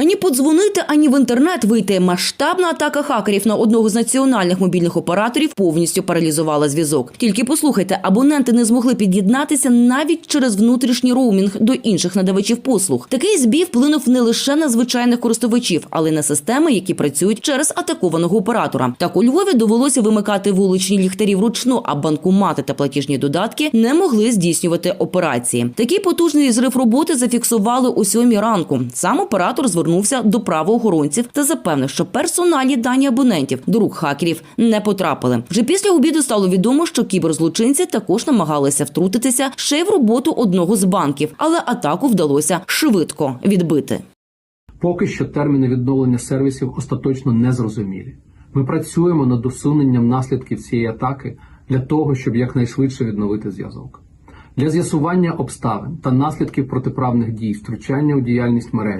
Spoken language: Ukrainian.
Ані подзвонити, ані в інтернет вийти. Масштабна атака хакерів на одного з національних мобільних операторів повністю паралізувала зв'язок. Тільки послухайте, абоненти не змогли під'єднатися навіть через внутрішній роумінг до інших надавачів послуг. Такий збій вплинув не лише на звичайних користувачів, але й на системи, які працюють через атакованого оператора. Так у Львові довелося вимикати вуличні ліхтарі вручну, а банкомати та платіжні додатки не могли здійснювати операції. Такий потужний зрив роботи зафіксували о сьомій ранку. Сам оператор звернувся до правоохоронців та запевнив, що персональні дані абонентів до рук хакерів не потрапили. Вже після обіду стало відомо, що кіберзлочинці також намагалися втрутитися ще й в роботу одного з банків, але атаку вдалося швидко відбити. Поки що терміни відновлення сервісів остаточно не зрозумілі. Ми працюємо над усуненням наслідків цієї атаки для того, щоб якнайшвидше відновити зв'язок. Для з'ясування обставин та наслідків протиправних дій втручання у діяльність мережі